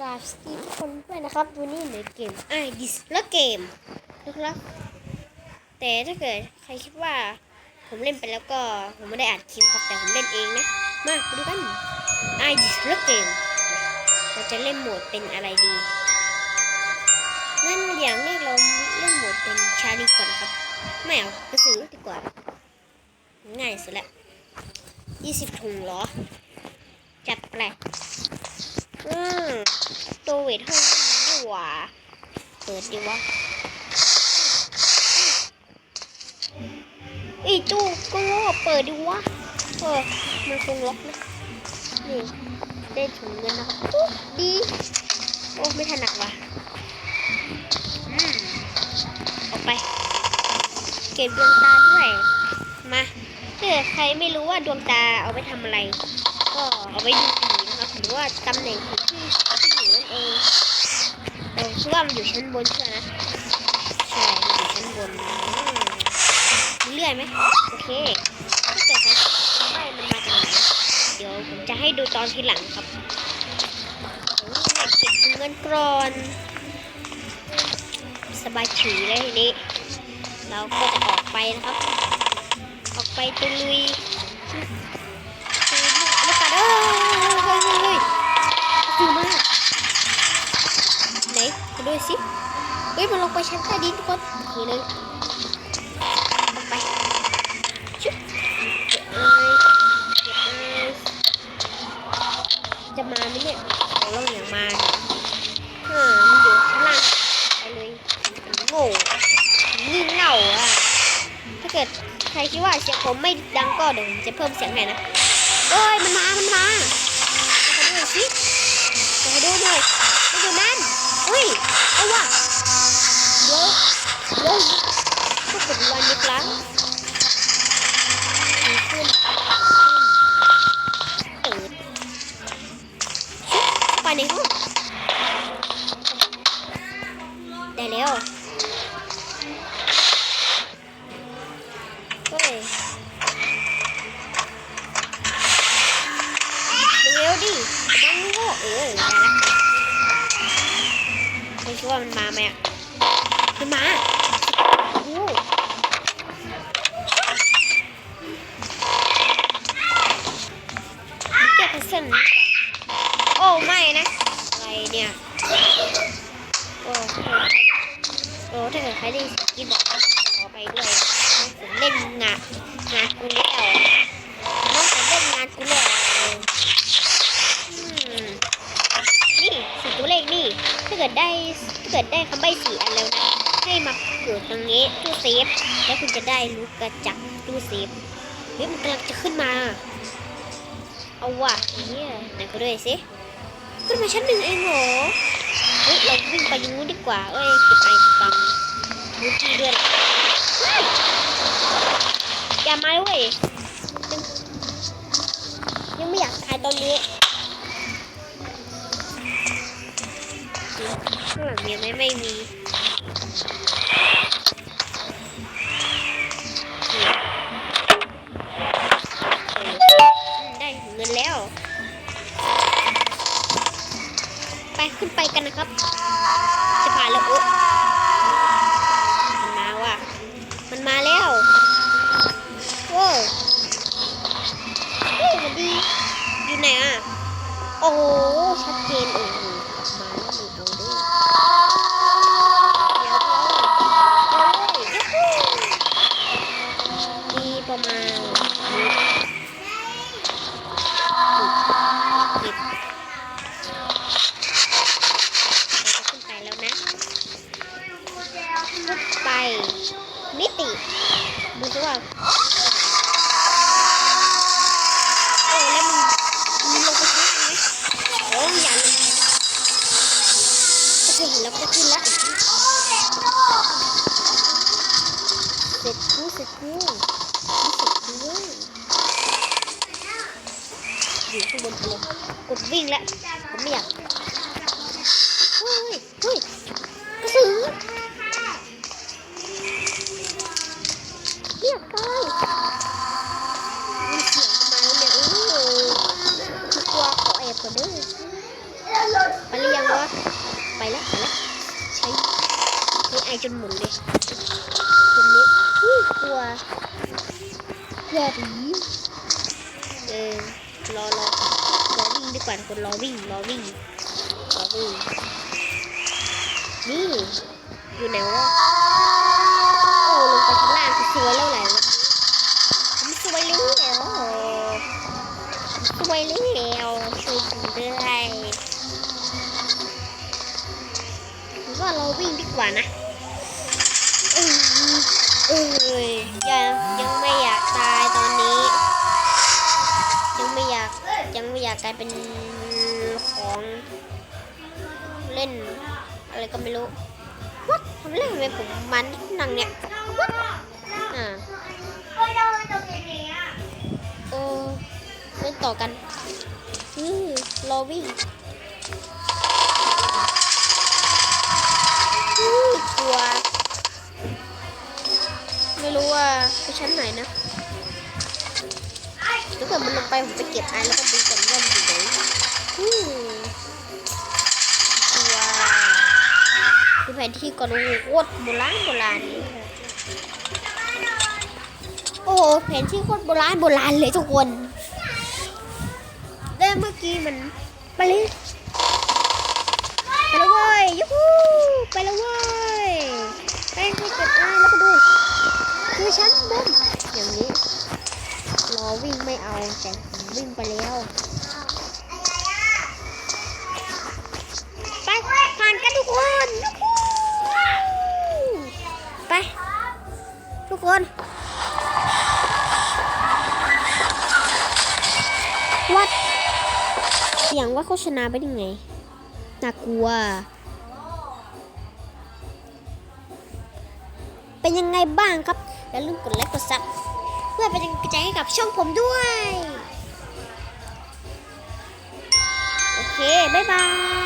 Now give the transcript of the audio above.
กราบสตีทุกคนด้วยนะครับวันนี้ในเกมไอดิสและเกมนะครับ แต่ถ้าเกิดใครคิดว่า ผมเล่นไปแล้วก็ผมไม่ได้อัดคลิปครับแต่ผมเล่นเองนะ มาดูกันไอดิสและเกมเราจะเล่นโหมดเป็นอะไรดี นั่นอย่างแรกเราเล่นโหมดเป็นชาลีก่อนนะครับไม่เอากระสือดีกว่า ง่ายสุดละยี่สิบถุงเหรอ จัดไปล อืมตัวเวทห้องนี่หว่าเปิดดีวะอีตู้ก็ล็อกเปิดดีวะเออมันคงล็อกนะนี่ได้ถุงเงินนะครับอุ๊ยดีโอ้ไม่ถนัดว่ะอืมออกไป เก็บดวงตาด้วยมาถ้าใครไม่รู้ว่าดวงตาเอาไปทำอะไร ก็เอาไว้ดู รือว่าตำแหน่งผีที่ที่อยู่นั่นเองเออคือว่ามันอยู่ชั้นบนใช่ไหมใช่มันอยู่ชั้นบนเลื่อยไหมโอเคถ้าเกิดใครไม่มันมาจากไหนเดี๋ยวผมจะให้ดูตอนทีหลังครับโอ้ยเก็บเงินก่อนสบายฉีเลยทีนี้ เราก็จะออกไปนะครับ ออกไปตุลุย ลูกกัดเอ้ยเฮ้ยเฮ้ยเฮ้ยดูมาก ดูสิเฮ้ยมันลงไปชั้นใต้ดินทุกคนโอเคเลยลงไปชุบเก็บเอ้ยเก็บเอ้ยจะมาไหมเนี่ยเราอย่างมาเนี่ยฮ่ามันอยู่ข้างล่างไปเลยโง่งี่เง่าอะถ้าเกิดใครคิดว่าเสียงผมไม่ดังก็เดี๋ยวผมจะเพิ่มเสียงให้นะเอ้ยมันมา มันมาขอดูสิขอดูหน่อยมันอยู่นั่นเฮ้ย เอาว่ะเดี๋ยวเดี๋ยวก็เป็นวันอีกครั้งดีขึ้นเปิดชุบไปในห้องได้แล้วเฮ้ย เร็วดิมันโง่เออได้ละไม่คิด ว่ามันมาไหมอะมันมาโอ้เก็บเซิลดีกว่าโอ้ไม่นะ อะไรเนี่ย โอ้โอ้ถ้าเกิดใครได้สกินบอกขอไปด้วยผมเล่นงานงานกูแล้วน้องผมเล่นงานกูแล้ว อืมนี่สี่ตัวเลขนี่ ถ้าเกิดได้ถ้า เกิดได้คำใบ้สี่อันแล้วนะให้มาเกิดตรงนี้ตู้เซฟแล้วคุณจะได้ลูกกระจักตู้เซฟเฮ้ยมันกำลังจะขึ้นมา เอาว่ะไอ้เนี่ยไหนก็ด้วยสิขึ้นมาชั้นหนึ่งเองเหรอเฮ้ยเราวิ่งไปยังงูดีกว่าเอ้ยเก็บไอตังมูกี้ด้วยล่ะเฮ้ยอย่ามาเว้ยยังไม่อยากตายตอนนี้ ข้างหลังมีไหมไม่มีได้เงินแล้ว ไปขึ้นไปกันนะครับ จะผ่านแล้วโอ๊ะมันมาว่ะ มันมาแล้วโว้วเฮ้ยสวัสดี อยู่ไหนอะ โอ้ชัดเจนโอ้โหอ เคเห็นแล้วก็ขึ้นล้วเสร็จกูเสร็จกูเสร็จกูอยู่ข้างบนเลยกดวิ่งแล้วผมไม่อยากเฮ้ยเฮ้ยกระสือเรียบไปมีเสียงประมเนี่ยโอ้คือกลัวขอแอบก่อนเด้อไปหรือยังวะ จนหมุนเลยคนนี้อุ๊ยกลัวกลัวผีเออรอรอรอวิ่งดีกว่าคนรอวิ่งรอวิ่งรอวิ่งนี่อยู่ไหนวะโอ้ลงไปข้างล่างสวยแล้วแหละวันนี้ผมสวยแล้วสวยแล้วช่วยด้วยหรือว่าเราวิ่งดีกว่านะ เอ้ยยังยังไม่อยากตายตอนนี้ ยังไม่อยากยังไม่อยากกลายเป็นของเล่น อะไรก็ไม่รู้วัดทำเล่นทำไมผมมันนั่งเนี่ยวัดอ่าเออเล่นต่อกันอือรอวิ่งอือกลัว ไปชั้นไหนนะถ้าเกิดมันลงไปผมไปเก็บไอแล้วก็ดูก่อนว่ามันอยู่ไหนอืมกลัวดูแผนที่ก่อนโอ้โหโคตรโบราณโบราณโอ้แผนที่โคตรโบราณโบราณเลยทุกคนแต่เมื่อกี้มันไปเลยไปแล้วเว้ยยูฮูไปแล้วเว้ยไปไปเก็บไอแล้วก็ดู คือชั้นบนอย่างนี้รอวิ่งไม่เอาแต่วิ่งไปแล้วไปผ่านกันทุกคนไป ทุกคนวัดเสียงว่าโฆษณาไปยังไงน่ากลัว เป็นยังไงบ้างครับ อย่าลืมกดไลค์กดซับเพื่อเป็นกำลังใจให้กับช่องผมด้วย โอเค บ๊ายบาย